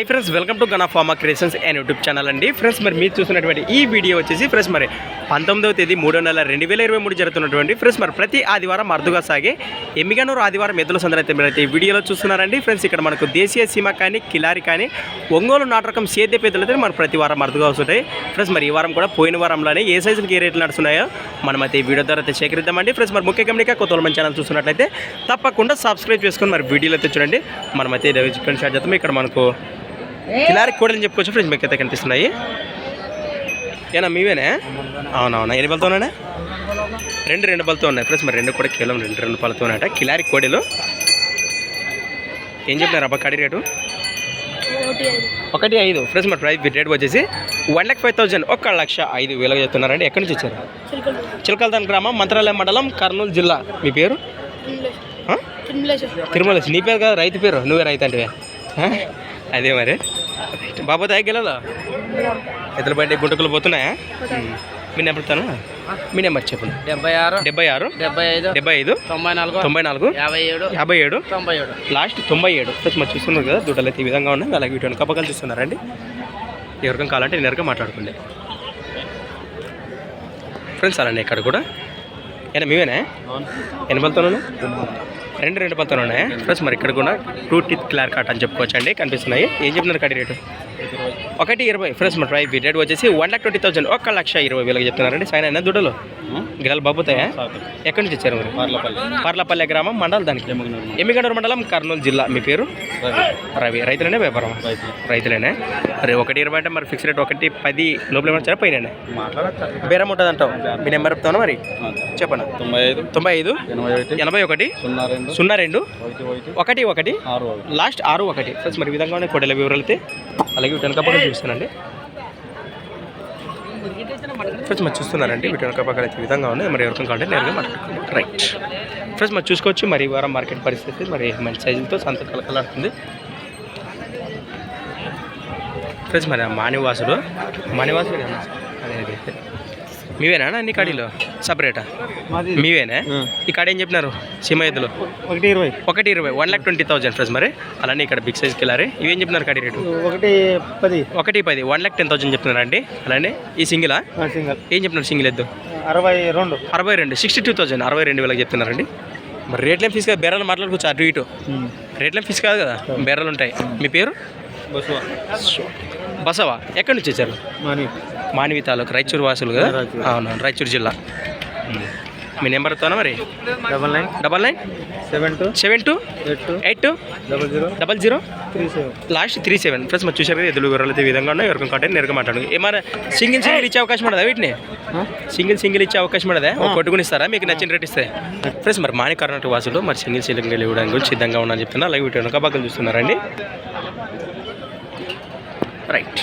Hi friends welcome to Gana pharma creations and YouTube channel అండి. Friends మరి మీరు చూసినటువంటి ఈ వీడియో వచ్చేసి ఫ్రెండ్స్ మరి పంతొమ్మిదవ తేదీ మూడో నెల రెండు వేల ఇరవై మూడు జరుగుతున్నటువంటి ఫ్రెండ్స్ మరి ప్రతి ఆదివారం మరుదుగా సాగే ఎమ్మిగనూరు ఆదివారం ఎద్దుల సందర్భం అయితే మీరైతే ఈ వీడియోలో చూస్తున్నారండి. ఫ్రెండ్స్ ఇక్కడ మనకు దేశీయ సీమ కానీ కిలారి కానీ ఒంగోలు నాటకం సేద్య పేదలు అయితే మనకు ప్రతి వారం అరుదుగా వస్తుంటాయి. ఫ్రెండ్స్ మరి ఈ వారం కూడా పోయిన వారంలోనే ఏ సైజులకి ఏ రేట్లు నడుస్తున్నాయో మనమైతే ఈ వీడియో ద్వారా అయితే సేకరిద్దామండి. ఫ్రెండ్స్ మరి ముఖ్య గమనిక కొత్త వాళ్ళ మన ఛానల్ చూస్తున్నట్లయితే తప్పకుండా సబ్స్క్రైబ్ చేసుకొని మరి వీడియోలో అయితే చూడండి. మనమైతే ఫ్రెండ్స్ చికెన్ చేద్దాం. ఇక్కడ మనకు కిలారి కోడలు చెప్పుకోవచ్చు ఫ్రెండ్స్ మీకు అయితే కనిపిస్తున్నాయి. ఏనా మీవేనే? అవునవునా ఎన్ని ఉన్నాయా రెండు రెండు పళ్ళతో ఉన్నాయి ఫ్రెండ్స్ మరి రెండు కూడా కేవలం రెండు రెండు పళ్ళతో ఉన్నాయట. కిలారి కోడలు. ఏం చెప్పినారు అబ్బా కడి రేటు? ఒకటి ఐదు. ఫ్రెండ్స్ మరి ప్రైస్ రేట్ వచ్చేసి వన్ ల్యాక్ ఫైవ్ థౌసండ్. ఒక లక్ష ఐదు వేలుగా చెప్తున్నారండి. ఎక్కడి నుంచి వచ్చారు? చిలుకలు. చిలకల్దాన్ గ్రామం మంత్రాలయం మండలం కర్నూలు జిల్లా. మీ పేరు? ఆ? తిరుమలేశ తిరుమల నీ పేరు కదా రైతు పేరు. నువ్వే రైతు అంటే అదే మరి. బాబు తాగి గెలలో ఇతర బయట గుంటకులు పోతున్నాయా. మీ నెంబర్ తాను? మీ నెంబర్ చెప్పండి. డెబ్బై ఆరు డెబ్బై ఆరు డెబ్బై ఐదు డెబ్బై ఐదు తొంభై నాలుగు తొంభై నాలుగు యాభై ఏడు యాభై ఏడు తొంభై ఏడు. లాస్ట్ తొంభై ఏడు. ఫ్రెండ్స్ మరి చూస్తున్నారు కదా దుడ్డలు అయితే ఈ విధంగా ఉన్నాయి. అలాగే వీటి కప్పకలు చూస్తున్నారండి ఎవరికైనా కావాలంటే నేరుగా మాట్లాడుకోండి ఫ్రెండ్స్ అలానే ఇక్కడ కూడా. ఏనా ఎన్ని పళ్ళతో రెండు రెండు పళ్ళతో ఉన్నాయి. ఫ్రెండ్స్ మరి ఇక్కడ కూడా టూ టీత్ క్లార్ కట్ అని చెప్పుకోవచ్చు అండి కనిపిస్తున్నాయి. ఏం చెప్తున్నారు కడి రేటు? ఒకటి ఇరవై. ఫ్రెండ్స్ మరి ప్రైస్ రేట్ వచ్చేసి వన్ లాక్ ట్వంటీ థౌసండ్. ఒక లక్ష ఇరవై వేలకు చెప్తున్నారండి. సైన్ అయినా దుడ్డలు గిరాలు బాబుతాయా ఎక్కడి నుంచి వచ్చారు మరి? పర్లపల్లె. గ్రామం మండలం దానికి? ఎమ్మిగండూరు మండలం. కర్నూలు జిల్లా. మీ పేరు? రవి. రైతులనే వ్యాపారం రైతులేనే? మరి ఒకటి ఇరవై అంటే మరి ఫిక్స్ రేట్ ఒకటి పది లోపల ఏమన్నా పోయినా బేరం ఉంటుంది అంటావు. మీ నెంబర్ చెప్తాను మరి? చెప్పండి తొంభై ఐదు. తొంభై ఐదు? ఎనభై ఒకటి. సున్నా రెండు. ఒకటి ఒకటి. లాస్ట్ ఆరు ఒకటి. ఫ్రెండ్స్ మరి ఈ విధంగా ఉన్నాయి కొడల వివరాలు అయితే అలాగే వీటి చూస్తానండి. ఫ్రెండ్స్ మరి చూస్తున్నారండి వీటి వెనక పక్కన అయితే ఈ విధంగా ఉన్నాయి. మరి ఎవరికైనా కావాలంటే నేరుగా మాట్లాడుకోండి రైట్ ఫ్రెండ్స్ మరి చూసుకోవచ్చు మరి ఈ వారం మార్కెట్ పరిస్థితి మరి మంచి సైజులతో సంత కలకలాడుతుంది ఫ్రెండ్స్ మరి ఆ మానివాసుడు మానివాసుడు కదా అయితే మీవేనా అన్ని కాడీలో? సపరేటా? మీవేనా? ఈ కాడ ఏం చెప్పినారు? సీమ ఎద్దులు? ఒకటి ఇరవై. ఒకటి ఇరవై. One lakh twenty thousand friends మరి. అలానే ఇక్కడ బిగ్ సైజ్కి వెళ్ళారు ఇవేం చెప్తున్నారు కడి రేటు? ఒకటి పది. ఒకటి పది. వన్ లాక్ టెన్ థౌసండ్ చెప్తున్నారండి అలానే? ఈ సింగిలా? సింగల్. ఏం చెప్తున్నారు సింగిల్ ఎద్దు? అరవై రెండు. అరవై రెండు. సిక్స్టీ టూ థౌసండ్ అరవై రెండు వేలకు చెప్తున్నారండి మరి రేట్లేం ఫీజు కదా. బేరాలు మాట్లాడుకోవచ్చు అటు ఇటు. రేట్లేం ఫీజు కాదు కదా. బేరాలు ఉంటాయి. మీ పేరు? బస్సు బసవా ఎక్కడి నుంచి వచ్చారు? మనీ. మానవి తాలూకు రాయచూరు వాసులు కదా. అవును రాయచూరు జిల్లా. మీ నెంబర్ తోనా మరి? Double nine. Double nine? Seven two. Seven two? Eight two. Eight two? Double zero. Double zero? Three seven. Last three seven. Friends మరి చూసారు కదా ఎదురు వివరాలు అయితే ఈ విధంగా ఉన్నాయి. ఎవరికైనా కాంటే నేరుగా మాట్లాడు ఏమైనా సింగిల్ సింగిల్ ఇచ్చే అవకాశం ఉండదా వీటిని? సింగిల్ సింగిల్ ఇచ్చే అవకాశం ఉండదా? కొట్టుకుని ఇస్తారా మీకు నచ్చిన రేట్ ఇస్తే. ఫ్రెండ్స్ మరి మాని కర్ణాటక వాసులు మరి సింగిల్ సింగిల్ ఇవ్వడానికి సిద్ధంగా ఉన్నాను చెప్తున్నా అలాగే వీటి వెనక పక్కన చూస్తున్నారండి. రైట్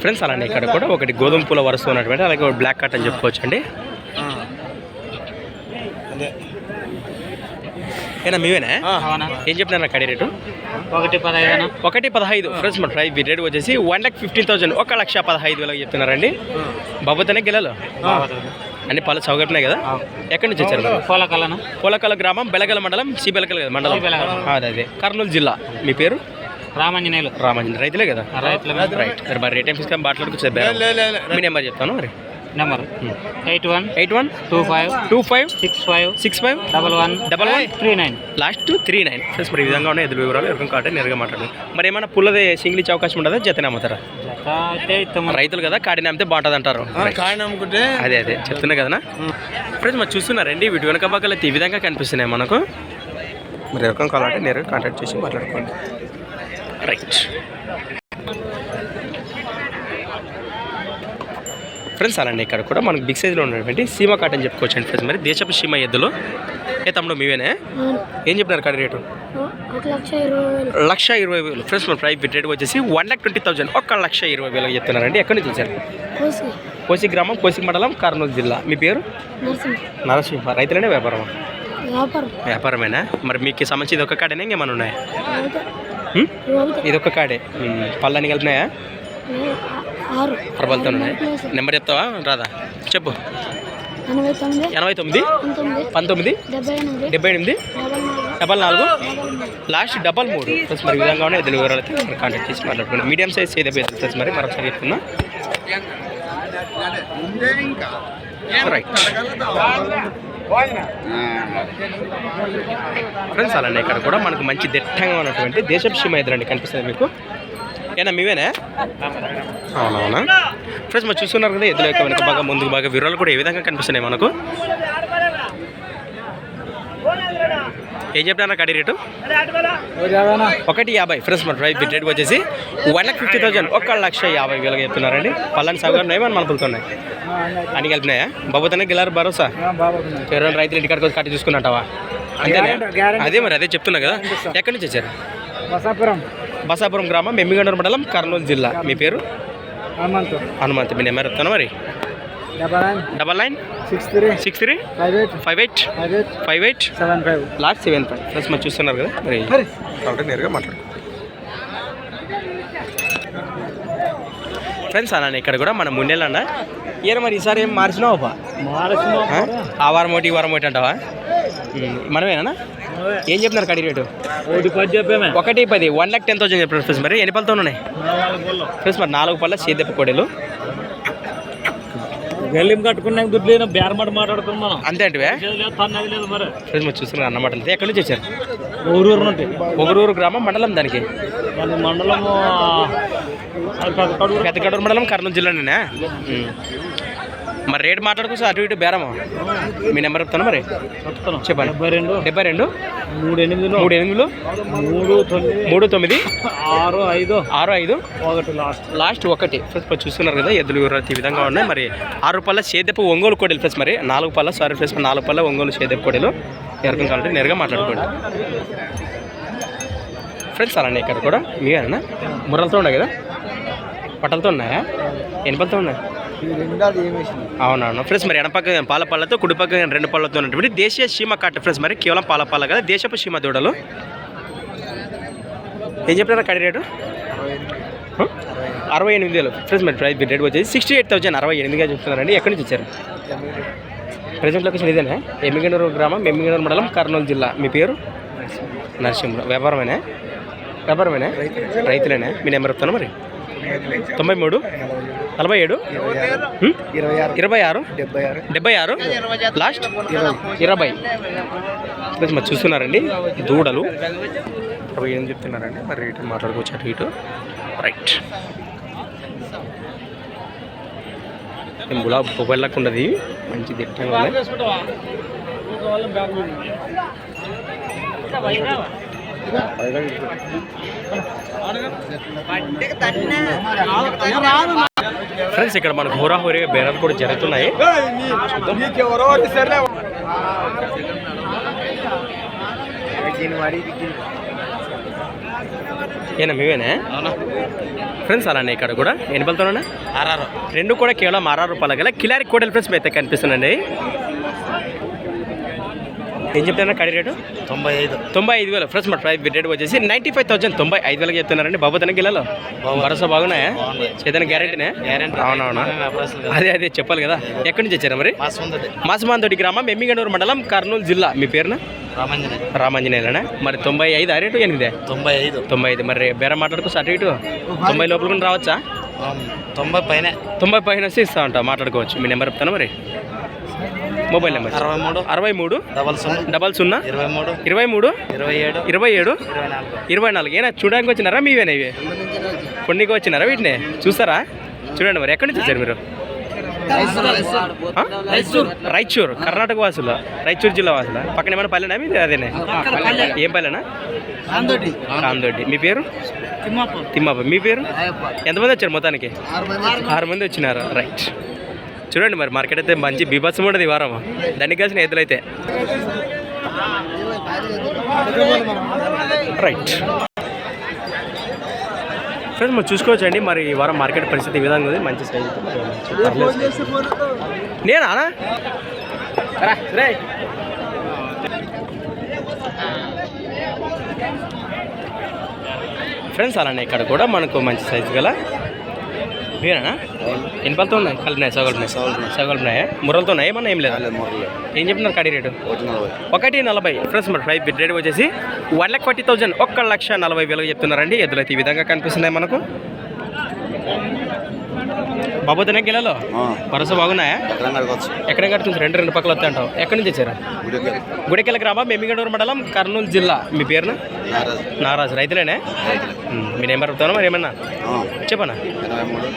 ఫ్రెండ్స్ అలానే ఇక్కడ కూడా ఒకటి గోధుమ పూల వరుస ఉన్నటువంటి అలాగే ఒక బ్లాక్ కట్ అని చెప్పుకోవచ్చు అండి ఏనా మీవేనా ఏం చెప్తున్నారు కడి రేటు? ఒకటి పదహైదు. ఒకటి పదహైదు. ఫ్రెండ్స్ మన ప్రైస్ రేట్ వచ్చేసి వన్ లాక్ ఫిఫ్టీన్ థౌసండ్ ఒక లక్ష పదహైదు వేలకు చెప్తున్నారండి. బాబుతోనే గెలలు? అన్ని పళ్ళు చౌకట్టినాయి కదా? ఎక్కడి నుంచి వచ్చారు మీరు? పోలకలన పోలకల గ్రామం బెలగల మండలం సి బెలగల మండలం. అదే అదే. కర్నూలు జిల్లా. మీ పేరు? రామంజనేయులు. రామంజన్ రైతులే కదా? రైతుల రైట్ మరి మరి రేట్ ఏం తీసుకొని మాట్లాడుకోవచ్చు మీ నెంబర్ చెప్తాను మరి. Number. Eight one eight one two five two five six five six five double one double one three nine. Last three nine. Friends మరి ఈ విధంగా ఉన్నాయి ఎదురు వివరాలు. ఎవరికైనా కాటే నేరుగా మాట్లాడు మరి ఏమైనా పుల్లదే సింగిల్ ఇచ్చే అవకాశం ఉంటుందా జతనే అమ్ముతారా? రైతులు కదా కాడిని అమ్మితే బాగుంటుంది అంటారు. అదే అదే. చెప్తున్నా కదనా? ఫ్రెండ్స్ మరి చూస్తున్నారండి వీటి వెనక పక్కల ఈ విధంగా కనిపిస్తున్నాయి మనకు. మరి ఎవరికైనా కావాలంటే నేరుగా కాంటాక్ట్ చేసి మాట్లాడుకోండి. రైట్ ఫ్రెండ్స్ అలాంటి ఇక్కడ కూడా మనకు బిగ్ సైజ్లో ఉన్నటువంటి సీమ కాట్ అని చెప్పుకోవచ్చు అండి ఫ్రెండ్స్ మరి. దేశపు సీమ ఎద్దులు. ఏ తమ్ముడు మీవేనే? ఏం చెప్పినారు కాడి రేటు? లక్ష ఇరవై వేలు. వేలు. ఫ్రెండ్స్ మన ప్రైస్ రేట్ వచ్చేసి వన్ లాక్ ట్వంటీ థౌసండ్ ఒక లక్ష ఇరవై వేలకు చెప్తున్నారండి. ఎక్కడి నుంచి వచ్చారు? కోసి. గ్రామం కోసి మండలం కర్నూలు జిల్లా. మీ పేరు? నరసింహ. రైతులనే వ్యాపారం వ్యాపారం. వ్యాపారమేనా? మరి మీకు సంబంధించి ఒక కాడేనా? ఇంకేమైనా ఉన్నాయా? అయితే హ్మ్? ఇరవై ఇది ఒక కాడే. పళ్ళని కలిపినాయా? ఆరు. అరవలతో ఉన్నాయి? నెంబర్ చెప్తావా? రాదా? చెప్పు. ఎనభై తొమ్మిది పంతొమ్మిది. డెబ్బై ఎనిమిది డబల్ నాలుగు? లాస్ట్ డబల్ మూడు. ప్లస్ మరి విధంగా ఉన్నాయి. ఎదురు వివరాలు అయితే మరి కాంటాక్ట్ చేసి మాట్లాడుకున్నాం మీడియం సైజ్ ఏదో ప్లస్ మరి. మరొకసారి చెప్తున్నా. రైట్ ఫ్రెండ్స్ అలానే ఇక్కడ కూడా మనకు మంచి దిట్టంగా ఉన్నటువంటి దేశపు సీమ కనిపిస్తుంది మీకు. ఏనా మీవేనా? అవునవునా? ఫ్రెండ్స్ మరి చూస్తున్నారు కదా ఎదురు యొక్క వెనక బాగా ముందుకు బాగా విరాలు కూడా ఏ విధంగా కనిపిస్తున్నాయి మనకు? ఏం చెప్తారా కడి రేటు? ఒకటి యాభై ఫ్రెండ్స్ మన ప్రైస్ బిడ్ రేట్ వచ్చేసి వన్ లాక్ ఫిఫ్టీ థౌసండ్ ఒక లక్ష యాభై వేలుగా చెప్తున్నారండి. పల్లని సాగు ఉన్నాయి? మన మలుపులుతున్నాయి అన్ని కలిపినాయా? బాబుతోనే గిలారు భరోసా? ఎవరైనా రైతులు ఇంటికాడికి వచ్చి కట్టి చూసుకున్నట్టవా? అంతేనా? అదే మరి అదే చెప్తున్నా కదా. ఎక్కడి నుంచి వచ్చారు? బసాపురం. బసాపురం గ్రామం ఎమ్మిగండూరు మండలం కర్నూలు జిల్లా. మీ పేరు? హనుమంతు. హనుమంత్. మీ నెంబర్ చెప్తాను మరి? Double nine six three six three five eight five eight five eight five eight seven five last seven five plus మరి చూస్తున్నారు కదా? మరి కాబట్టి నేరుగా మాట్లాడు. ఫ్రెండ్స్ అన్న ఇక్కడ కూడా మన ముండేలన్న ఈయన మరి ఈసారి ఏం మార్చినావు బా ఆ? వారం ఒకటి ఈ వారం ఒకటి అంటావా? మనమేనా ఏం చెప్తున్నారు కడి రేటు? ఒకటి పది చెప్పామే. ఒకటి పది. వన్ లాక్ టెన్ థౌసండ్ చెప్పారు ఫ్రెండ్స్ మరి ఎన్ని పళ్ళతో ఉన్నాయి? ఫ్రెండ్స్ మరి నాలుగు పళ్ళ సేదెప్ప కోడలు. గల్లీం కట్టుకున్నాక దుడ్డు లేని బేరమాట మాట్లాడుతున్నాం అంతే అంటే లేదు మరి. చూస్తున్నారు అన్నమాట ఎక్కడి నుంచి వచ్చారు? ఊరూరు నుండి. ఒకరూరు గ్రామం మండలం దానికి? మన మండలము అది పెద్ద కడుగు పెద్దగడూరు మండలం కర్నూలు జిల్లానేనా? ఉమ్. మరి రేటు మాట్లాడుకోవచ్చు అటు ఇటు బేరమా? మీ నెంబర్ చెప్తాను మరి? చెప్పండి. డెబ్బై రెండు. డెబ్బై రెండు? మూడు ఎనిమిదిలో మూడు ఎనిమిదిలు? మూడు తొమ్మిది. మూడు తొమ్మిది? ఆరు ఐదు. ఆరు ఐదు? ఒకటి లాస్ట్. లాస్ట్ ఒకటి. ఫ్రెండ్స్ మరి చూస్తున్నారు కదా ఎద్దులు ఈ విధంగా ఉన్నాయి. మరి ఆరు రూపాయల సేదెప్పు ఒంగోలు కోడలు ఫ్రెండ్స్ మరి నాలుగు పళ్ళ సారీ ఫ్రెండ్స్ నాలుగు పళ్ళ ఒంగోలు సేదెప్పు కోడలు. ఎవరికం కావాలంటే నేరుగా మాట్లాడుకోండి. ఫ్రెండ్స్ అలానే ఇక్కడ కూడా మీరేనా? ముర్రలతో ఉన్నాయి కదా? పట్టలతో ఉన్నాయా? ఎన్ని పళ్ళతో ఉన్నాయి? అవునవును. ఫ్రెండ్స్ మరి ఎడపక్క పాల పళ్ళతో కుడిపక్క రెండు పళ్ళతో ఉన్నటువంటి దేశీయ సీమ కట్ట ఫ్రెండ్స్ మరి కేవలం పాల పళ్ళ కదా దేశపు సీమ దూడలు. ఏం చెప్పినారా కడి రేటు? అరవై ఎనిమిది. వేలు. ఫ్రెండ్స్ మరి ప్రైస్ రేట్ వచ్చేసి సిక్స్టీ ఎయిట్ థౌసండ్ అరవై ఎనిమిదిగా చెప్తున్నారండి. ఎక్కడి నుంచి వచ్చారు? ప్రజెంట్ లొకేషన్ ఇదేనా? ఎమ్మిగనూరు గ్రామం ఎమ్మిగనూరు మండలం కర్నూలు జిల్లా. మీ పేరు? నరసింహ. వ్యాపారమేనా? వ్యాపారమేనా? రైతులేనా? మీ నెంబర్ చెప్తాను మరి. తొంభై మూడు. నలభై ఏడు? ఇరవై ఆరు. డెబ్బై ఆరు. లాస్ట్? ఇరవై. ప్లస్ మరి చూస్తున్నారండి దూడలు. ఇరవై ఏం చెప్తున్నారండి? మరి రేటు మాట్లాడుకోవచ్చు అటు ఇటు. రైట్. గులాబ్ పొగల్లాగా ఉండదు మంచి దిట్టంగా ఫ్రెండ్స్ ఇక్కడ మనకు హోరాహోరీగా బేరాలు కూడా జరుగుతున్నాయి. ఏనా మీవేనా ఫ్రెండ్స్ అలానే ఇక్కడ కూడా. ఎన్ని పలుతున్నా ఆర్ఆర్ రెండు కూడా కేవలం ఆరు రూపాయల గల కిలారి కోడలు ఫ్రెండ్స్ అయితే కనిపిస్తుందండి ఏం చెప్తున్నా కడి రేటు? తొంభై ఐదు. తొంభై ఐదు వేలు. ఫ్రెండ్స్ మన ప్రైస్ రేట్ వచ్చేసి నైంటీ ఫైవ్ థౌసండ్ తొంభై ఐదు వేలకి చెప్తున్నారండి. బాబు తన గిల్లలో భరోసా బాగున్నాయా? చేతన గ్యారెంటీనే? గ్యారెంటీ. అవునవునా? అదే అదే చెప్పాలి కదా. ఎక్కడి నుంచి వచ్చారా మరి? మాసమాంతోటి. గ్రామం ఎమ్మిగనూరు మండలం కర్నూలు జిల్లా. మీ పేరున? రామంజనే రామాంజనేయులనా? మరి తొంభై ఐదు రేటు ఎనిమిదే? తొంభై ఐదు. తొంభై ఐదు. మరి బేర మాట్లాడుకో ఇటు. తొంభై లోపల కూడా రావచ్చా? తొంభై పైన. తొంభై పైన వస్తే ఇస్తా ఉంటా మాట్లాడుకోవచ్చు. మీ నెంబర్ చెప్తాను మరి? మొబైల్ నెంబర్ అరవై మూడు. అరవై మూడు. డబల్ సున్నా. డబల్ సున్నా. ఇరవై మూడు. ఇరవై మూడు. ఇరవై ఏడు. ఇరవై ఏడు. ఇరవై నాలుగు. ఏనా చూడడానికి వచ్చినారా? మీవేనా ఇవి కొన్నికి వచ్చినారా వీటిని? చూస్తారా? చూడండి మరి ఎక్కడి నుంచి వచ్చారు మీరు? రాయచూర్ కర్ణాటక వాసులు? రాయచూర్ జిల్లా వాసులు? పక్కన ఏమైనా పల్లెనా మీది? అదేనే? ఏం పల్లెనా? కాందొడ్డి మీ పేరు? తిమ్మప్ప మీ పేరు? ఎంతమంది వచ్చారు మొత్తానికి? ఆరు మంది వచ్చినారు. రైట్. చూడండి మరి మార్కెట్ అయితే మంచి బీభత్సం ఉండదు ఈ వారం. దానికి కాసిన ఎద్దులు అయితే. రైట్ ఫ్రెండ్స్ మరి చూసుకోవచ్చండి. మరి ఈ వారం మార్కెట్ పరిస్థితి ఈ విధంగా ఉంది. మంచి సైజ్ నేనా? రే. ఫ్రెండ్స్ అలానే ఇక్కడ కూడా మనకు మంచి సైజు గల మీరేనా? ఎన్ని పళ్ళతో ఉన్నాయి? కలిపినాయి సగలున్నాయి సగలున్నాయా ముర్రలతో ఉన్నాయి? ఏమన్నా ఏం లేదు? ఏం చెప్తున్నారు కడి రేటు? ఒకటి నలభై. ఫ్రెండ్స్ మరి బిడ్ రేట్ వచ్చేసి వన్ లాక్ ఫార్టీ థౌసండ్. ఒక్క లక్ష నలభై వేలకు చెప్తున్నారండి. ఎద్దులైతే ఈ విధంగా కనిపిస్తున్నాయి మనకు. బాబోతున్నా గిలలో? వరుస బాగున్నాయా? ఎక్కడ కడుతుంది రెండు రెండు పక్కల వస్తాయి అంటావు ఎక్కడి నుంచి వచ్చారు గుడికెళ్ళ. గ్రామం మెమ్మిగడూరు మండలం కర్నూలు జిల్లా. మీ పేరున? నారాజు. రైతులేనే? మీ నెంబర్ చెప్తాను మరి ఏమన్నా? చెప్పనా?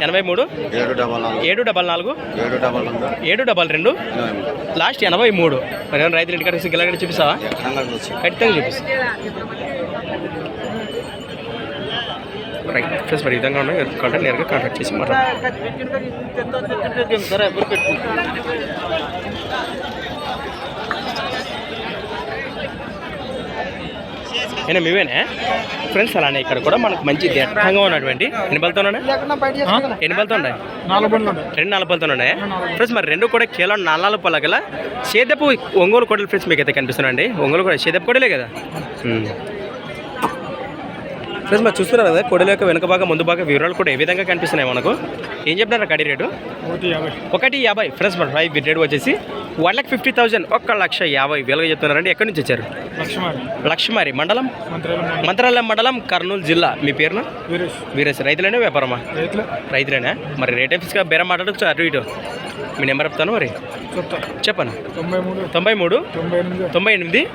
ఎనభై మూడు. ఏడు డబల్ నాలుగు. ఏడు డబల్ రెండు. లాస్ట్ ఎనభై మూడు. మరి ఏమైనా రైతులు ఇంటికాడ గిల్లగడ చూపిస్తావా? ఖచ్చితంగా చూపిస్తా. రైట్ ఫ్రెండ్స్ మరి విధంగా ఉన్నాయి. కాంటాక్ట్ నేరుగా కాంటాక్ట్ చేసి మాట్లాడు అయినా మేమేనే ఫ్రెండ్స్ అలానే ఇక్కడ కూడా మనకు మంచి దట్టంగా ఉన్నటువంటి ఎన్ని బలతో ఎన్ని బలతో ఉన్నాయి? రెండు నాలుగు పళ్ళతో ఉన్నాయి. ఫ్రెండ్స్ మరి రెండు కూడా కేవలం నాలుగు నాలుగు పళ్ళ గల సేదపు ఒంగోలు కొడలు ఫ్రెండ్స్ మీకు అయితే కనిపిస్తున్నాయండి. ఒంగోలు కూడా సేదపు కొడలే కదా? ఫ్రెండ్స్ మరి చూస్తున్నారు కదా కొడల యొక్క వెనుక భాగం ముందు భాగం వివరాలు కూడా ఏ విధంగా కనిపిస్తున్నాయి మనకు? ఏం చెప్తున్నారు కడి రేటు? ఒకటి యాభై. ఫ్రెండ్స్ మరి ఫైవ్ రేట్ వచ్చేసి వన్ లాక్ ఫిఫ్టీ థౌసండ్ ఒక్క లక్ష యాభై వేలుగా చెప్తున్నారండి. ఎక్కడి నుంచి వచ్చారు? లక్ష్మారి మండలం? మంత్రాలయం మండలం కర్నూలు జిల్లా. మీ పేరున? వీరేష్. రైతులేనే వ్యాపారమా? రైతులేనా? మరి రేట్ ఫిక్స్గా బేరం మాట్లాడచ్చు అటు ఇటు. మీ నెంబర్ చెప్తాను మరి. చెప్పను? తొంభై మూడు. తొంభై ఎనిమిది.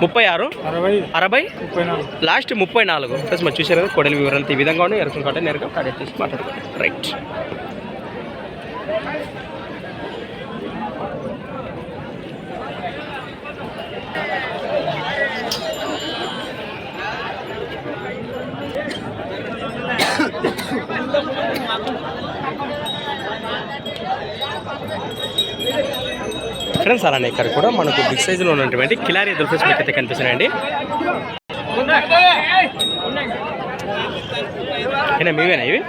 ముప్పై ఆరు. అరవై. అరవై. ముప్పై నాలుగు. లాస్ట్ ముప్పై నాలుగు. ప్లస్ ఇక్కడ చూసారు కదా కొడలి వివరాలు ఈ విధంగా ఉన్నాయి. ఎరుకుని కాబట్టి నేరుగా కాడెట్ చేసి మాట్లాడుకోండి రైట్. ఫ్రెండ్స్ అలానే ఇక్కడ కూడా మనకు బిగ్ సైజులో ఉన్నటువంటి కిలారీ ఎదురు ఫ్రెండ్స్ మీకు అయితే కనిపిస్తున్నాయండి. đây. ఏనా మీవేనా ఇవి?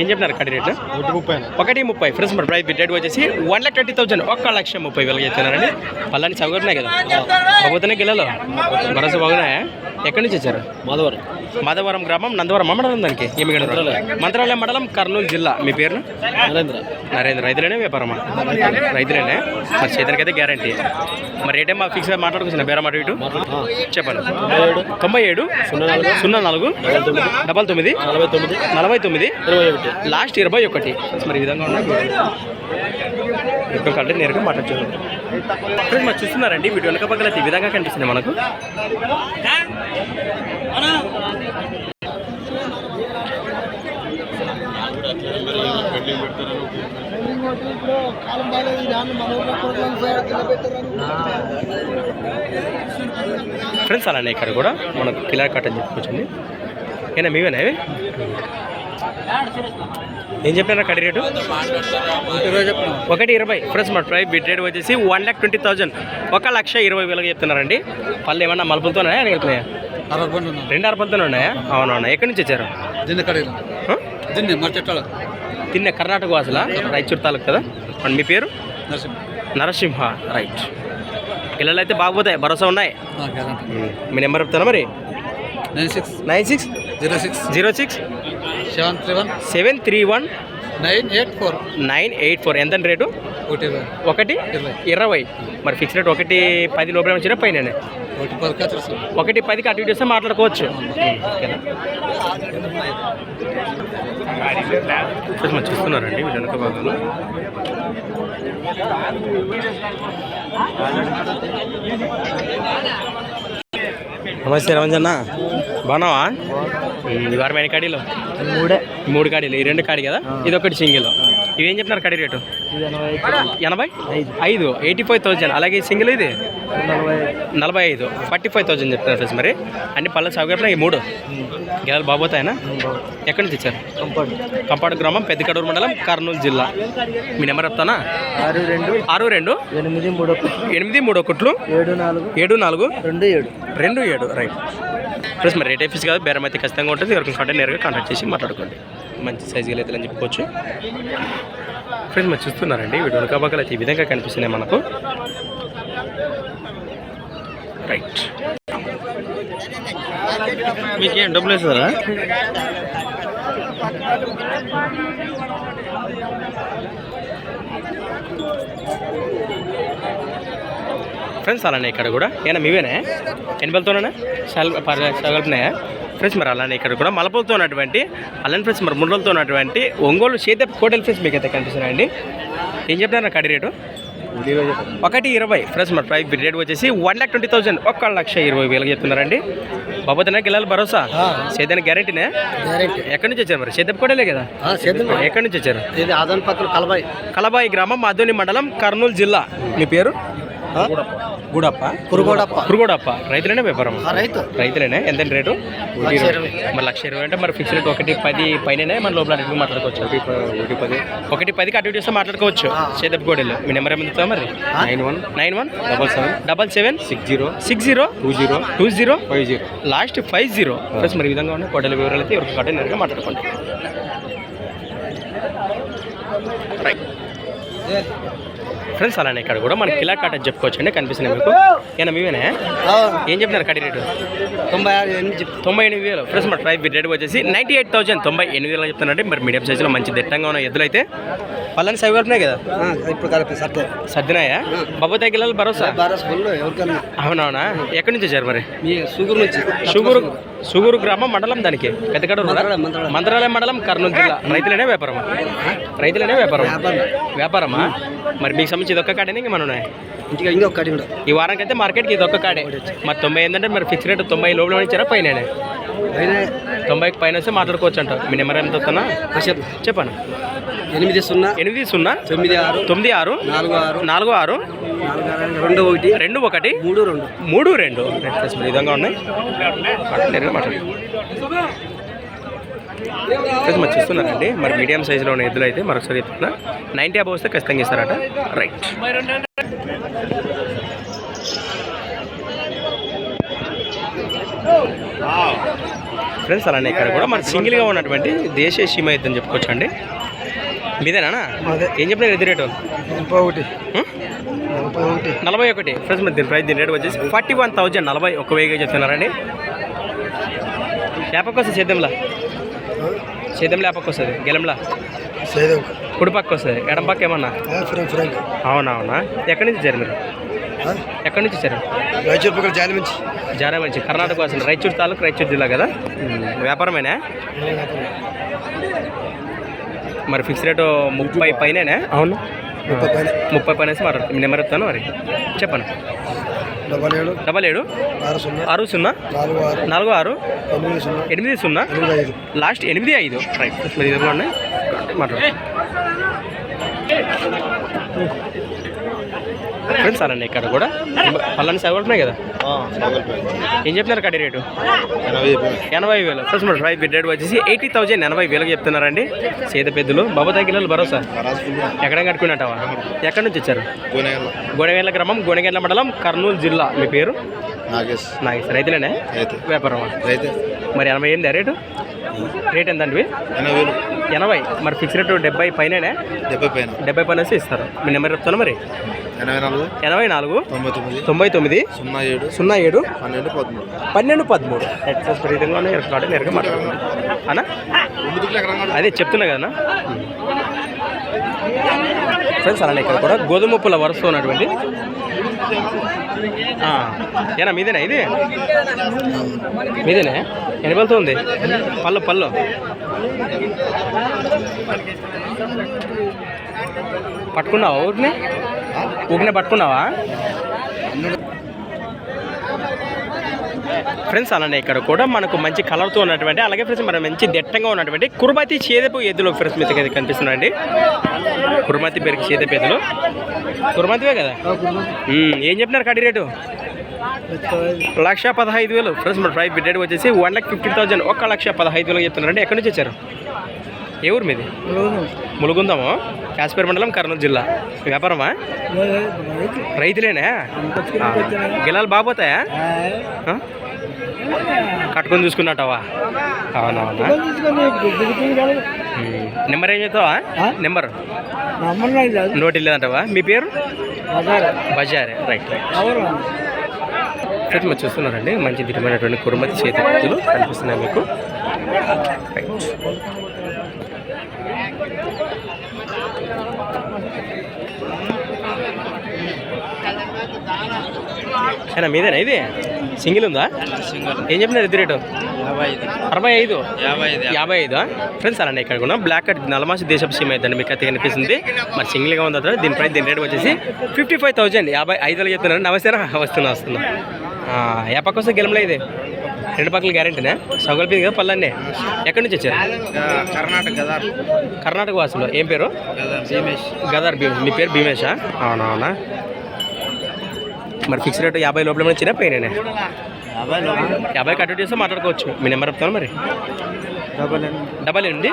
ఏం చెప్తున్నారు కడి రేట్లు? ఒకటి ముప్పై ఒకటి ముప్పై. ఫ్రెండ్స్ మరి ప్రైస్ రేట్ వచ్చేసి వన్ లాక్ ట్వంటీ థౌసండ్. ఒక్క లక్ష ముప్పై వేలు చెప్తున్నారండి. పళ్ళని చదువుతున్నాయి కదా? బాగుతున్నాయి గిల్లలో? భరోసా బాగున్నాయా? ఎక్కడి నుంచి వచ్చారు? మాధవరం. మాధవరం గ్రామం నందవరం. మండలం దానికి. ఏమి మంత్రాలయం. మండలం కర్నూలు జిల్లా. మీ పేరు నరేంద్ర. నరేంద్ర. రైతులేనే వ్యాపారమా? రైతులేనే? మరి చేతనికి అయితే గ్యారంటీ మరి రేటే మా ఫిక్స్గా మాట్లాడుకున్నా బేరం అటు ఇటు. చెప్పండి. తొంభై ఏడు. సున్నా నాలుగు. డబల్ తొమ్మిది నలభై తొమ్మిది. నలభై తొమ్మిది ఇరవై ఒకటి. లాస్ట్ ఇరవై ఒకటి. మరి ఈ విధంగా ఉన్నాయి ఎక్కువ కంటే నేరుగా మాట్లాడుతున్నాం మరి చూస్తున్నారండి వీటి వెనక పక్కల ఈ విధంగా కనిపిస్తుంది మనకు. ఫ్రెండ్స్ అలానే ఇక్కడ కూడా మనకు కిలా కట్ అని చెప్పుకొచ్చింది ఏనా మీవేనా ఇవి? ఏం చెప్పినారా కడి రేటు? ఒకటి ఇరవై. ఫ్రెండ్స్ మా ప్రైస్ బిడ్ రేట్ వచ్చేసి వన్ ల్యాక్ ట్వంటీ థౌజండ్. ఒక లక్ష ఇరవై వేలకు చెప్తున్నారండి. పళ్ళు ఏమన్నా మలుపులతోనే వెళ్తున్నాయా రెండు అరపలతోనే ఉన్నాయా? అవునవునా. ఎక్కడి నుంచి వచ్చారు? తిన్న కర్ణాటక వాసుల? రాయచూర్ తాలూకు కదా? అండ్ మీ పేరు? నరసింహ. నరసింహ. రైట్. పిల్లలు అయితే బాగుపోతాయి. భరోసా ఉన్నాయి. మీ నెంబర్ చెప్తారా మరి? Nine six. Nine six? Zero six. Zero six. Seven three one. Seven three one. Nine eight four. Nine eight four. ఎంత రేటు? ఒకటి ఇరవై. ఒకటి ఇరవై. ఇరవై. మరి ఫిక్స్ రేట్ ఒకటి పది లోపల వచ్చినా పైన ఒకటి పదికి అటు వస్తే మాట్లాడుకోవచ్చు. కొంచెం చూస్తున్నారండి వీళ్ళు వెనక భాగంలో నమస్తే రమంజన్న బాగున్నావా? ఈ వారం ఎన్ని కాడీలు? మూడే. మూడు కాడీలు. ఈ రెండు కాడి కదా? ఇది ఒకటి సింగిల్. ఇవేం చెప్తున్నారు కడి రేటు? ఎనభై ఐదు. Eighty five thousand. అలాగే సింగిల్ ఇది? నలభై ఐదు. ఫార్టీ ఫైవ్ థౌజండ్ చెప్తున్నారు ఫ్రెండ్స్ మరి. అన్ని పళ్ళ సౌకర్యం ఈ మూడు. గెలలు బాబోతాయనా ఎక్కడి నుంచి ఇచ్చారు కంపాడు. గ్రామం పెద్దకడూరు మండలం కర్నూలు జిల్లా. మీ నెంబర్ చెప్తానా? ఆరు రెండు. ఆరు రెండు. ఎనిమిది మూడు ఎనిమిది మూడు ఒకట్లు. ఏడు నాలుగు. ఏడు నాలుగు. రెండు ఏడు. రెండు ఏడు. రైట్. ప్లస్ మరి రేట్ ఆఫీస్ కాదు బేరం అయితే ఖచ్చితంగా ఉంటుంది. ఎవరికి కాంటాక్ట్ నేరుగా కాంటాక్ట్ చేసి మాట్లాడుకోండి. మంచి సైజు గల అని చెప్పుకోవచ్చు. ఫ్రెండ్స్ మరి చూస్తున్నారండి వీడు వెనకబాకలు అయితే ఈ విధంగా కనిపిస్తున్నాయి మనకు. రైట్ మీకేం డబ్బులు వేస్తారా ఫ్రెండ్స్ అలానే ఇక్కడ కూడా. ఏనా మీవేనా? ఎనభలతోనే సగలుపున్నాయా? ఫ్రెండ్స్ మరి అలానే ఇక్కడ కూడా మలపలతో ఉన్నటువంటి అలానే ఫ్రెండ్స్ మరి ముండలతో ఉన్నటువంటి ఒంగోలు చేత కోటల్ ఫ్రెండ్స్ మీకు అయితే కనిపిస్తున్నాయండి. ఏం చెప్తారు కడి రేటు? ఒకటి ఇరవై. ఫ్రెండ్స్ మరి ప్రైస్ రేట్ వచ్చేసి వన్ ల్యాక్ ట్వంటీ థౌసండ్. ఒక లక్ష ఇరవై వేలకు చెప్తున్నారండి. బాబోతేనా గిల్లాలి భరోసా? సేదాని గ్యారెంటీనే? గ్యారెంటీ. ఎక్కడి నుంచి వచ్చారు మరి? సేదప్ కోటలే కదా? ఎక్కడి నుంచి వచ్చారు? ఇది ఆదాన్ పక్కన కలబాయి. కలబాయి గ్రామం మాధోని మండలం కర్నూలు జిల్లా. మీ పేరు? గూడప్ప. పురుగోడప్ప పురుగోడప్ప రైతులేనే వ్యాపారం? ఆ రైతు. రైతులేనే? ఎంత రేటు. మరి లక్ష ఇరవై అంటే మరి ఫిక్స్ రేట్ ఒకటి పది పైననే మన లోపల అడిగి మాట్లాడుకోవచ్చు. ఒకటి పది. ఒకటి పదికి అటు వస్తే మాట్లాడుకోవచ్చు. చేతపు గోడెలు. మీ నెంబర్ ఏమంది మరి? Nine one nine one? Double seven. Double seven? Six zero. Six zero? Two zero. Two zero? Five zero. Last five zero. Plus మరి ఈ విధంగా ఉన్న కోటల వివరాలు అయితే ఎవరికి కాటే నేరుగా మాట్లాడుకోండి. రైట్. ఫ్రెండ్స్ అలానే ఇక్కడ కూడా మనకి కిలా కాట చెప్పుకోవచ్చు అండి కనిపిస్తున్నాయి మీకు. ఏనా మీవేనా? ఏం చెప్తున్నారు కడి రేటు? తొంభై తొంభై ఎనిమిది వేలు. ఫ్రెండ్స్ మన ప్రైస్ రేట్ వచ్చేసి నైంటీ ఎయిట్ థౌసండ్ తొంభై ఎనిమిది వేలు చెప్తున్నారంటే మరి మీడియం సైజులో మంచి దిట్టంగా ఉన్న ఎద్దులు అయితే పళ్ళని సైవ్ కదా? ఇప్పుడు కలిపి సత్తే సర్దినాయా? బాబు తగ్గిలాలు భరోసా? ఎవరికన్నా అవునవునా ఎక్కడి నుంచి వచ్చారు మరి? షుగర్ నుంచి. షుగూరు షుగూరు గ్రామం మండలం దానికి. పెద్దగడ మంత్రాలయం, మండలం కర్నూలు జిల్లా. రైతులనే వ్యాపారమా? రైతులనే వ్యాపారం వ్యాపారం. వ్యాపారమా? మరి మీకు సంబంధించి ఇదొక్క కాడనే ఇంక మనం ఉన్నాయి ఇంకా కూడా ఈ వారానికి అయితే మార్కెట్కి ఇదొక్క కాడే. మరి తొంభై ఏంటంటే మరి ఫిక్స్ రేట్ తొంభై లోపల ఇచ్చారా? పైన తొంభైకి పైన వస్తే మాట్లాడుకోవచ్చు అంట మీ నెంబర్ ఎంత వస్తున్నా? చెప్పు చెప్పండి ఎనిమిది సున్నా. ఎనిమిది సున్నా? తొమ్మిది ఆరు. తొమ్మిది ఆరు. నాలుగు ఆరు. నాలుగు ఆరు. రెండు ఒకటి. రెండు ఒకటి. మూడు రెండు. మూడు రెండు. ఈ విధంగా ఉన్నాయి. మరి చూస్తున్నారండి. మరి మీడియం సైజులో ఉన్న ఎద్దులు అయితే మరొకసారి చెప్తున్నా. నైంటీ అబౌవ్ వస్తే ఖచ్చితంగా ఇస్తారట. రైట్ ఫ్రెండ్స్ అలానే ఇక్కడ కూడా మన సింగిల్గా ఉన్నటువంటి దేశీయ సీమ ఎద్దని చెప్పుకోవచ్చు అండి మీదేనా మాదే. ఏం చెప్పినారు ఎద్దు రేటు? ఒకటి. నలభై ఒకటి. ఫ్రెండ్స్ మరి దీని ప్రైస్ దీని రేట్ వచ్చేసి ఫార్టీ వన్ థౌజండ్ నలభై ఒక వేగా చెప్తున్నారండి. లేపక్క వస్తుంది సేద్యంలా సేద్యం లేపక్క వస్తుంది గెలంలా? సేదం కుడి పక్క వస్తుంది ఎడం పక్క ఏమన్నా ఫ్రెంక్ అవునా అవునా? ఎక్కడి నుంచి వచ్చారు మీరు? ఎక్కడి నుంచి వచ్చారు? రాయచూర్ పక్కన జాలి నుంచి జారా మంచి. కర్ణాటక వస్తుంది రాయచూరు తాలూకు రాయచూరు జిల్లా కదా? వ్యాపారమేనా? మరి ఫిక్స్ రేటు ముప్పై పైననే? అవును. ముప్పై పైన. పైన మాట్లాడుతుంది మీ నెంబర్ చెప్తాను మరి. చెప్పండి. డబల్ ఏడు. డబల్ ఏడు. ఆరు సున్నా. ఆరు సున్నా. నాలుగు ఆరు. నాలుగు ఆరు. ఎనిమిది సున్నా. ఎనిమిది సున్నా. ఎనిమిది ఐదు. లాస్ట్ ఎనిమిది ఐదు. రైట్. మరి ఉన్నాయి. మాట్లాడు. ఫ్రెండ్స్ అలానే ఇక్కడ కూడా? పళ్ళని సగలున్నాయి కదా? ఏం చెప్తున్నారు కడి రేటు? ఎనభై వేలు. ఫ్రెండ్స్ మరి ప్రైస్ రేట్ వచ్చేసి ఎయిటీ థౌజండ్ ఎనభై వేలకు చెప్తున్నారండి. సేద పెద్దలు బాబా తగ్గిలలు భరోసా? ఎక్కడ కట్టుకున్నట్టవా? ఎక్కడి నుంచి వచ్చారు? గోనెగండ్ల. గ్రామం గోనెగండ్ల మండలం కర్నూలు జిల్లా. మీ పేరు? నాగేష్. నాగేష్. రైతులేనే? రైతు. వ్యాపారం మరి ఎనభై ఏంది రేటు? రేట్ ఎంతండి? ఎనభై మరి ఫిక్స్ రేటు డెబ్బై పైననే? డెబ్బై పైన. డెబ్బై పైన ఇస్తారు. మీ నెంబర్ చెప్తాను మరి? ఎనభై నాలుగు? తొంభై తొమ్మిది? సున్నా ఏడు? సున్నా ఏడు? పన్నెండు పదమూడు? పన్నెండు నేరుగా మాట్లాడుతున్నాను అన్నా? అదే చెప్తున్నా కదా ఫ్రెండ్స్ అలానే ఇక్కడ కూడా గోధుమ పుల్ల వరుస ఉన్నటువంటి. ఏనా మీదేనా ఇది? మీదేనే? ఎన్ని పళ్ళతో ఉంది పళ్ళు పళ్ళు. పట్టుకున్నావా ఊరిని? ఊరినే పట్టుకున్నావా? ఫ్రెండ్స్ అలానే ఇక్కడ కూడా మనకు మంచి కలర్తో ఉన్నటువంటి అలాగే ఫ్రెండ్స్ మన మంచి దట్టంగా ఉన్నటువంటి కుర్మతి చేదపు ఎద్దులు ఫ్రెండ్స్ మీకు అయితే కనిపిస్తున్నాయండి. కుర్మతి పెరిగి చేదపు ఎద్దులు. కుర్మతివే కదా? ఏం చెప్పినారు కడి రేటు? లక్ష పదహైదు వేలు. ఫ్రెండ్స్ మన ప్రైస్ రేట్ వచ్చేసి వన్ లాక్ ఫిఫ్టీన్ థౌసండ్ ఒక లక్ష పదహైదు వేలు చెప్తున్నారండి. ఎక్కడి నుంచి వచ్చారు? ఏ ఊరు మీది? ములుగుందాము? కాశ్మీర్ మండలం కర్నూలు జిల్లా. వ్యాపారమా? రైతులేనా? గిలాలు బాగోతాయా? కట్టుకొని చూసుకున్నట్టవా? అవునవునా. నెంబర్ ఏం చెప్తావా? నెంబర్? నోటి లేదంటవా? మీ పేరు? బజారే. Right right. ఫ్రెండ్స్ మీరు చూస్తున్నారండి. మంచి దిట్టమైనటువంటి కురుమతి చేతి కనిపిస్తున్నాయి మీకు. రైట్. ఏనా మీదేనా ఇది? సింగిల్ ఉందా? ఏం చెప్పినారు ఇది రేటు? అరవై ఐదు? యాభై ఐదు ఫ్రెండ్స్ అలానే ఇక్కడ కూడా బ్లాక్ కట్ నలమాసి దేశపు సీమ అయిద్దండి మీకు అయితే కనిపిస్తుంది. మరి సింగిల్గా ఉంది అతను దీని ప్రైస్ దీని రేట్ వచ్చేసి ఫిఫ్టీ ఫైవ్ థౌజండ్ యాభై ఐదులో చెప్తున్నారు. నమస్తేరా. వస్తున్నా వస్తున్నా. ఏ పక్క వస్తే గెలమలే ఇది? రెండు పక్కల గ్యారెంటీనా? సౌగల్పింది కదా పళ్ళన్నీ. ఎక్కడి నుంచి వచ్చారు? కర్ణాటక కదా కర్ణాటక వాసులు. ఏం పేరు? గదార్ భీమేష్. మీ పేరు భీమేషా? అవునవునా మరి ఫిక్స్ రేట్ యాభై లోపల చిన్న పెయిన్ యాభై కట్టు చేస్తే మాట్లాడుకోవచ్చు. మీ నెంబర్ చెప్తాను మరి? డబల్ డబల్ ఎనిమిది?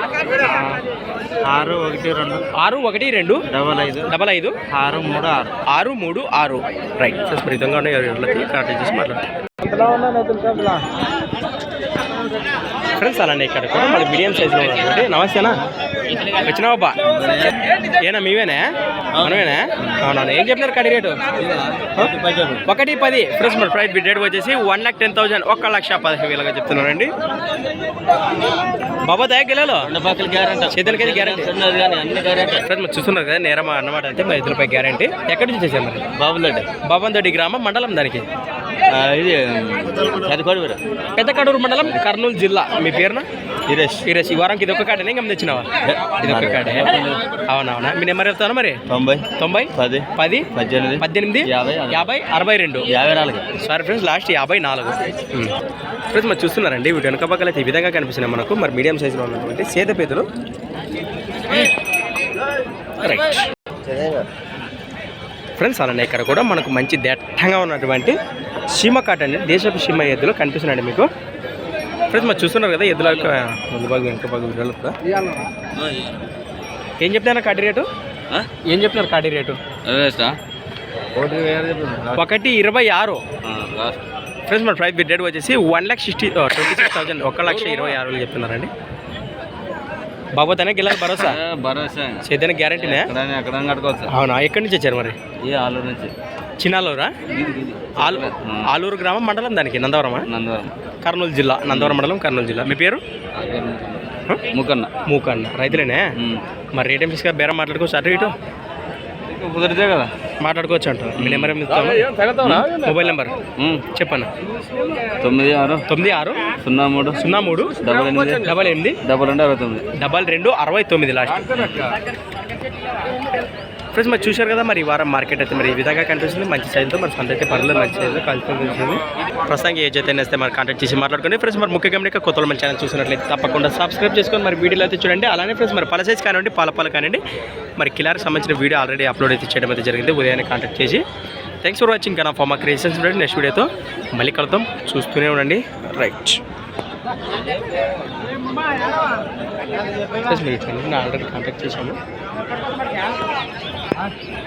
ఆరు ఒకటి రెండు. ఆరు ఒకటి రెండు. డబల్ ఐదు. డబల్ ఐదు. ఆరు మూడు ఆరు. ఆరు మూడు ఆరు. రైట్ మరి విధంగా ఉన్నాయి కాంటాక్ట్ చేసి మాట్లాడతాం ఫ్రెండ్స్ అలానే ఇక్కడ కూడా మళ్ళీ మీడియం సైజులో ఉన్నటువంటి నమస్తేనా? వచ్చినావా బా ఏనా మీవేనా? మనమేనా? అవునవును ఏం చెప్పినారు కడి రేటు? ఒకటి పది. ఫ్రెండ్స్ మరి ప్రైస్ రేట్ వచ్చేసి వన్ లాక్ టెన్ థౌసండ్ ఒక లక్ష పదిహేను వేలుగా చెప్తున్నారండి. బాబా దయ గెలలో? చేతులకైతే గ్యారంటీ. ఫ్రెండ్స్ మరి చూస్తున్నారు కదా నేరం అన్నమాట అంటే మా ఇద్దరుపై గ్యారంటీ. ఎక్కడి నుంచి చేశారు మరి? బాబులండి బాబందొడ్డి గ్రామం మండలం దానికి? ఇది చదువుకోడు పెద్ద కడూరు మండలం కర్నూలు జిల్లా. మీ పేరున? సురేష్ ఈరోజు ఈ వారంకి ఇది ఒక కార్డేనా ఇంకా తెచ్చినావా? ఇది ఒక కార్డే అవునవునా? మీ నెంబర్ చెప్తాను మరి? తొంభై తొంభై పది పది పద్దెనిమిది పద్దెనిమిది యాభై యాభై అరవై రెండు. యాభై నాలుగు. సారీ ఫ్రెండ్స్ లాస్ట్ యాభై నాలుగు. ఫ్రెండ్స్ మరి చూస్తున్నారండి వీటి వెనక పక్కల అయితే ఈ విధంగా కనిపిస్తున్నాయి మనకు. మరి మీడియం సైజులో ఉన్నటువంటి సేదపేదలు రైట్ ఫ్రెండ్స్ అలానే ఇక్కడ కూడా మనకు మంచి దట్టంగా ఉన్నటువంటి సీమ కాటన్ దేశపు సీమ ఎద్దులు కనిపిస్తున్నాయండి మీకు. ఫ్రెండ్స్ మరి చూస్తున్నారు కదా ఎద్దుల యొక్క ముందు భాగం వెనక భాగం వీడియోలో కూడా. ఏం చెప్తున్నారు కాటి రేటు? ఏం చెప్తున్నారు కాటి రేటు? ఒకటి ఇరవై ఆరు. ఫ్రెండ్స్ మన ప్రైస్ రేట్ వచ్చేసి one lakh sixty twenty six thousand ఒక లక్ష ఇరవై ఆరు వేలు చెప్తున్నారండి. బాబోతేనే గిల్లకి భరోసా? భరోసా. చేతనే గ్యారంటీనే? అవునా? ఎక్కడి నుంచి వచ్చారు మరి? ఏ ఆలూరు నుంచి. చిన్నాలూరా? ఆలు ఆలూరు గ్రామం మండలం దానికి నందవరమా? నందవరం. కర్నూలు జిల్లా నందవరం మండలం కర్నూలు జిల్లా. మీ పేరు? ముక్కన్న మూకన్న రైతులేనే? మరి రేట్ తీసుకురా బేరం మాట్లాడుకోవచ్చు అటు ఇటు? కుదిరితే కదా. మాట్లాడుకోవచ్చు అంటారు మీ నెంబర్ ఏమి మొబైల్ నెంబర్. చెప్పండి తొమ్మిది ఆరు. తొమ్మిది ఆరు. సున్నా మూడు. సున్నా మూడు. డబల్ ఎనిమిది. డబల్ ఎనిమిది. డబల్ రెండు అరవై తొమ్మిది. డబల్ రెండు అరవై తొమ్మిది లాస్ట్. ఫ్రెండ్స్ మరి చూశారు కదా మరి ఈ వారం మార్కెట్ అయితే మరి ఈ విధంగా కనిపిస్తుంది. మంచి సైజుతో మరి సంత అయితే పర్లేదు మంచి సైజులో కనిపిస్తుంది ప్రస్తుతానికి ఏజ్ అయితే నేస్తే మరి కాంటాక్ట్ చేసి మాట్లాడుకోండి. ఫ్రెండ్స్ మరి ముఖ్య గమనిక కొత్తలో మన ఛానల్ చూసినట్లయితే తప్పకుండా సబ్స్క్రైబ్ చేసుకొని మరి వీడియోలు అయితే చూడండి. అలానే ఫ్రెండ్స్ మరి పల సైజ్ కానివ్వండి పాల పాల కానివ్వండి మరి కిలార్కి సంబంధించిన వీడియో ఆల్రెడీ అప్లోడ్ అయితే చేయడం అయితే జరిగింది. ఉదయాన్నే కాంటాక్ట్ చేసి thanks for watching Kanna pharma creations చూడండి నెక్స్ట్ వీడియోతో మళ్ళీ కలుద్దాం. చూస్తూనే ఉండండి. రైట్ మీరు ఆల్రెడీ కాంటాక్ట్ చేశాము 啊。